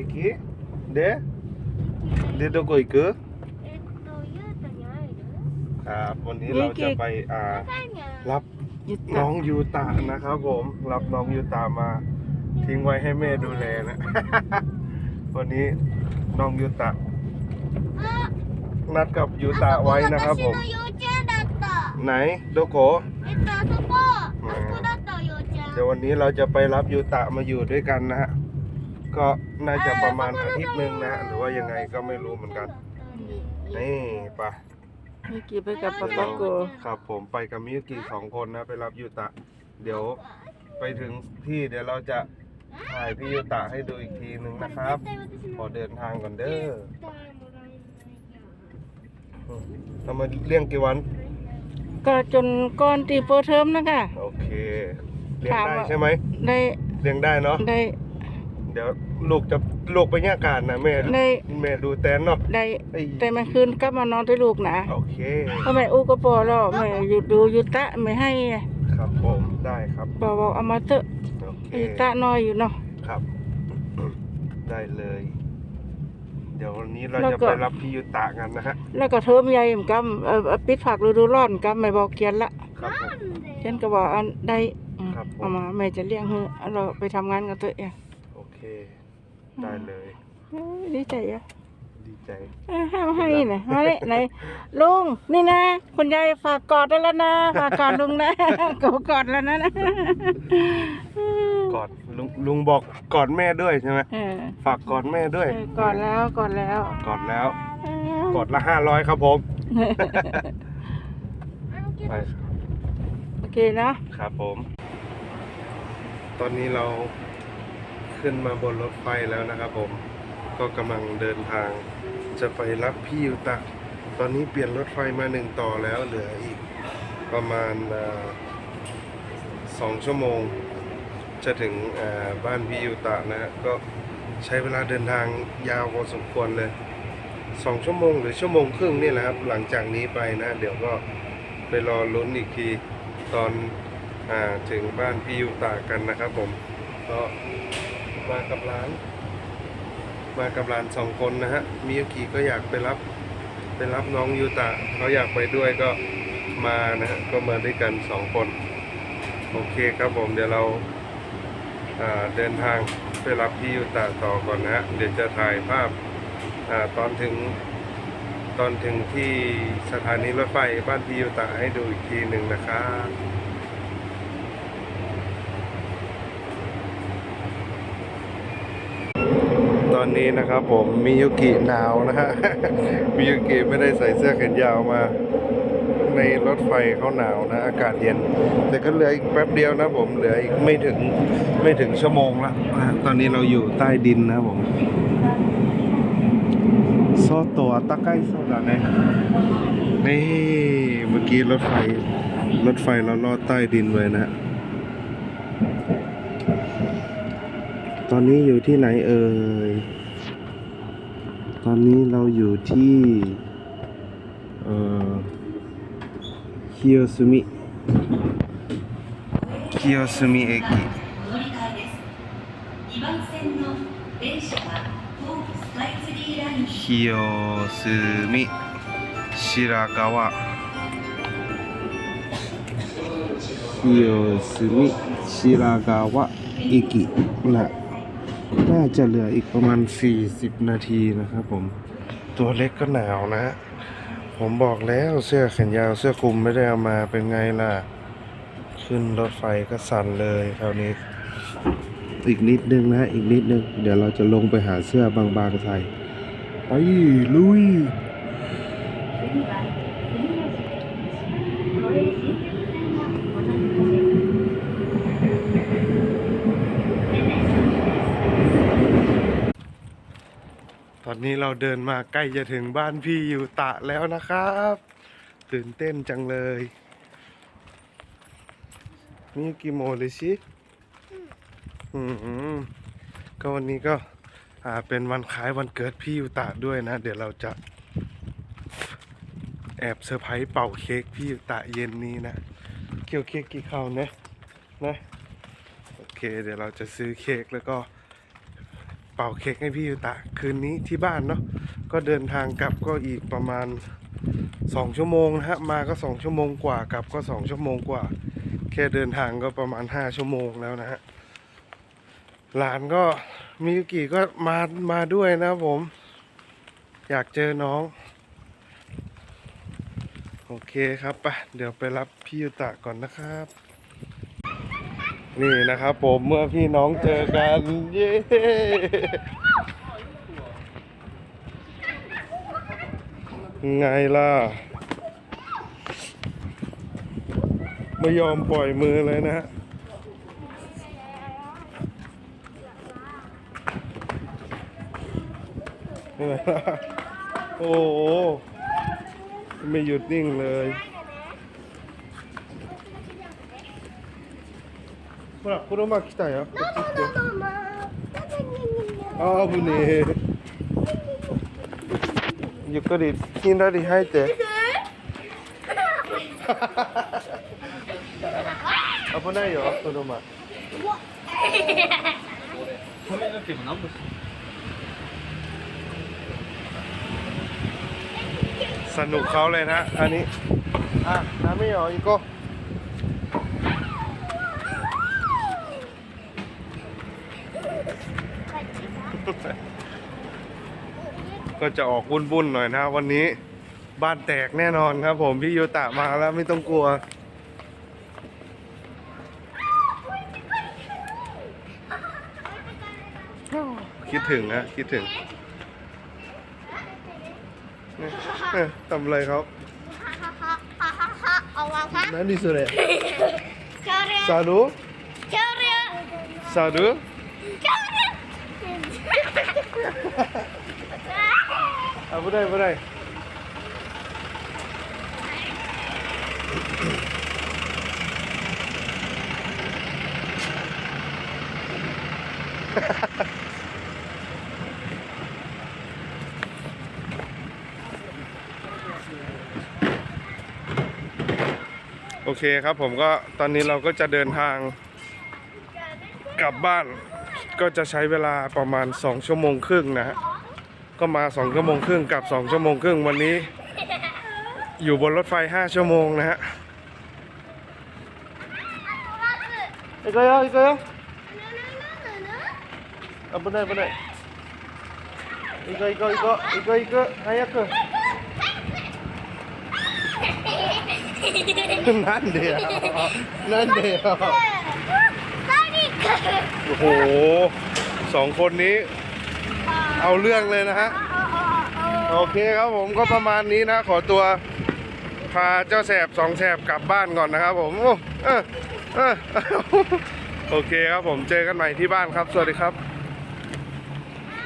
イキででどこ行くえっと、ゆうたに会える ครับวันนี้เราจะไปอ่า サニャ รับ ยึด น้ ตา องยูตะนะครับผม รับน้องยูตะมา ทิ้งไว้ให้แม่ดูแลนะ วันนี้น้องยูตะ あ นัดกับยูตะไว้นะครับผม 私の幼稚園だった ไหนโดโก えっと、あそこあそこだった幼稚園 เดี๋ยววันนี้เราจะไปรับยูตะมาอยู่ด้วยกันนะฮะ ก็น่าจะประมาณอาทิตย์หนึ่งนะ หรือว่ายังไงก็ไม่รู้เหมือนกัน นี่ไปะมิกิไปกับปาปาโกครับผมไปกับมิยุกิสองคนนะ ไปรับยูตะ เดี๋ยวไปถึงที่เดี๋ยวเราจะถ่ายพี่ยูตะให้ดูอีกทีหนึ่งนะครับ ขอเดินทางก่อนเด้อทำไมเลี้ยงกี่วัน ก็จนก่อนตีเปิดเทอมนะคะโอเค เลี้ยงถามได้ว่าใช่ไหมได้ เลี้ยงได้เนาะได้ เดี๋ยวลูกจะลูกไปเนี่ยการนะแม่ได้แม่ดูแตนเนาะได้ไอ้แต่มันคืนกลับมานอนด้วยลูกนะโอเคเพราะแม่อู้ก็ปอแล้วแม่อยู่ดูยุตะไม่ให้ครับผมได้ครับบอกบอกเอามาเถอะโอเคยุตะน้อยอยู่เนาะ ครับ ได้เลย เดี๋ยววันนี้เราแล้วจะก็ ไปรับพี่ยุตะกันนะฮะแล้วก็เทอมใหญ่เหมือนกันเอ่อปิดผักฤดูร้อนกันไม่บอกเกียนละครับผม เกียนก็บอกอันได้อืมครับผม เอามาแม่จะเลี้ยงให้เราไปทำงานกันเถอะเอ้ยโอเค ได้เลยเอ้ยดีใจอะดีใจเอ้ยให้มาให้หน่อยมาเลยไหนลุงนี่นะคุณยายฝากกอดได้แล้วนะฝากกอดลุงนะกอดกอดแล้วนะนะกอดลุงลุงบอกกอดแม่ด้วยใช่ไหมเออฝากกอดแม่ด้วยเออกอดแล้วกอดแล้วกอดแล้วเออกอดละห้าร้อยครับผมไปโอเคนะครับผม ตอนนี้เรา ขึ้นมาบนรถไฟแล้วนะครับผมก็กำลังเดินทางจะไปรับพี่ยูตะ ตอนนี้เปลี่ยนรถไฟมาหนึ่งต่อแล้วเหลืออีกประมาณสองชั่วโมง จะถึงบ้านพี่ยูตะนะก็ใช้เวลาเดินทางยาวพอสมควรเลยสองชั่วโมงหรือชั่วโมงครึ่งนี่แหละครับ หลังจากนี้ไปนะ เดี๋ยวก็ไปรอลุ้นอีกทีตอนอถึงบ้านพี่ยูตากันนะครับผมก็ มากับร้าน มากับร้านสองคนนะฮะมิยุกิก็อยากไปรับไปรับน้องยูตะเขาอยากไปด้วยก็มานะฮะก็มาด้วยกันสองคน โอเคครับผมเดี๋ยวเราเดินทางไปรับพี่ยูตะต่อก่อนนะฮะเดี๋ยวจะถ่ายภาพอตอนถึงตอนถึงที่สถานีรถไฟบ้านพี่ยูตะให้ดูอีกทีหนึ่งนะครับ อนนี้นะครับผมมิยุกิหนาวนะฮะมิยุกิไม่ได้ใส่เสื้อแขนยาวมา ในรถไฟเขาหนาวนะ อากาศเย็น แต่ก็เหลืออีกแป๊บเดียวนะผมเหลืออีกไม่ถึงไม่ถึงชั่วโมงละตอนนี้เราอยู่ใต้ดินนะผมโซโตะตะไคโซดะเนี่ยนี่เมื่อกี้รถไฟรถไฟเราลอดใต้ดินไว้นะฮะ ตอนนี้อยู่ที่ไหนเอ่ย ตอนนี้เราอยู่ที่เอ่อคิโอซุมิเคียวซุมิเอกิเคียวซุมิชิรากาวะเคียวซุมิชิรากาวะเอกินะ น่าจะเหลืออีกประมาณ 40 นาทีนะครับผม ตัวเล็กก็หนาวนะ ผมบอกแล้วเสื้อแขนยาวเสื้อคลุมไม่ได้เอามาเป็นไงล่ะ ขึ้นรถไฟก็สั่นเลยคราวนี้ อีกนิดนึงนะ อีกนิดนึง เดี๋ยวเราจะลงไปหาเสื้อบางๆใส่ ไปลุย นี้เราเดินมาใกล้จะถึงบ้านพี่อยู่ตะแล้วนะครับ ตื่นเต้นจังเลย นี่กี่โมงเลยสิอืมก็วันนี้ก็อ่าเป็นวันคล้ายวันเกิดพี่อยู่ตะด้วยนะ เดี๋ยวเราจะ แอบเซอร์ไพรส์เป่าเค้กพี่อยู่ตะเย็นนี้นะเกี่ยวเค้กกี่ข้าวนะนะโอเค เดี๋ยวเราจะซื้อเค้กแล้วก็ เป่าเค้กให้พี่ยูตะคืนนี้ที่บ้านเนาะก็เดินทางกลับก็อีกประมาณสองชั่วโมงนะฮะมาก็สองชั่วโมงกว่ากลับก็สองชั่วโมงกว่า แค่เดินทางก็ประมาณห้าชั่วโมงแล้วนะฮะหลานก็มิยุกิก็มามาด้วยนะผม อยากเจอน้อง โอเคครับไปะเดี๋ยวไปรับพี่ยูตะก่อนนะครับ นี่นะครับผมเมื่อพี่น้องเจอกัน เย้ไงล่ะ ไม่ยอมปล่อยมือเลยนะฮะโอ้โห ไม่หยุดนิ่งเลย ほら、車来たよ。こっち来て。あぶねえ。ゆっくり、ひんなり入って。危ないよ、車。สนุกเขาเลยนะ อันนี้ อ่ะ น้ำไม่หรออีกก็ ก็จะออกบุ่นๆหน่อยนะวันนี้บ้านแตกแน่นอนครับ ผมพี่โยตะมาแล้วไม่ต้องกลัว คิดถึงนะคิดถึงเนี่ยเอ๊ะทำอะไรครับเอาวางพักนั่นดิสุเรเจ้าเรียซาดูเจ้าเรียซาดู เจ้าเรียอะไม่ได้ไม่ได้โอเคครับผมก็ตอนนี้เราก็จะเดินทางกลับบ้าน ก็จะใช้เวลาประมาณ 2 ชั่วโมงครึ่งนะฮะก็มา 2 ชั่วโมงครึ่งกับ 2 ชั่วโมงครึ่งวันนี้ อยู่บนรถไฟ 5 ชั่วโมงนะฮะอีกแล้วอีกแล้วอะไม่ได้ไม่ได้อีกอีกอีกอีกอีกแล้วให้ยักนั่นเดียวนั่นเดียว โอ้โหสองคนนี้ เอาเรื่องเลยนะฮะ โอเคครับผมก็ประมาณนี้นะ ขอตัว พาเจ้าแสบสองแสบกลับบ้านก่อนนะครับผมโอ้เออเออโอเคครับผมเจอกันใหม่ที่บ้านครับ สวัสดีครับ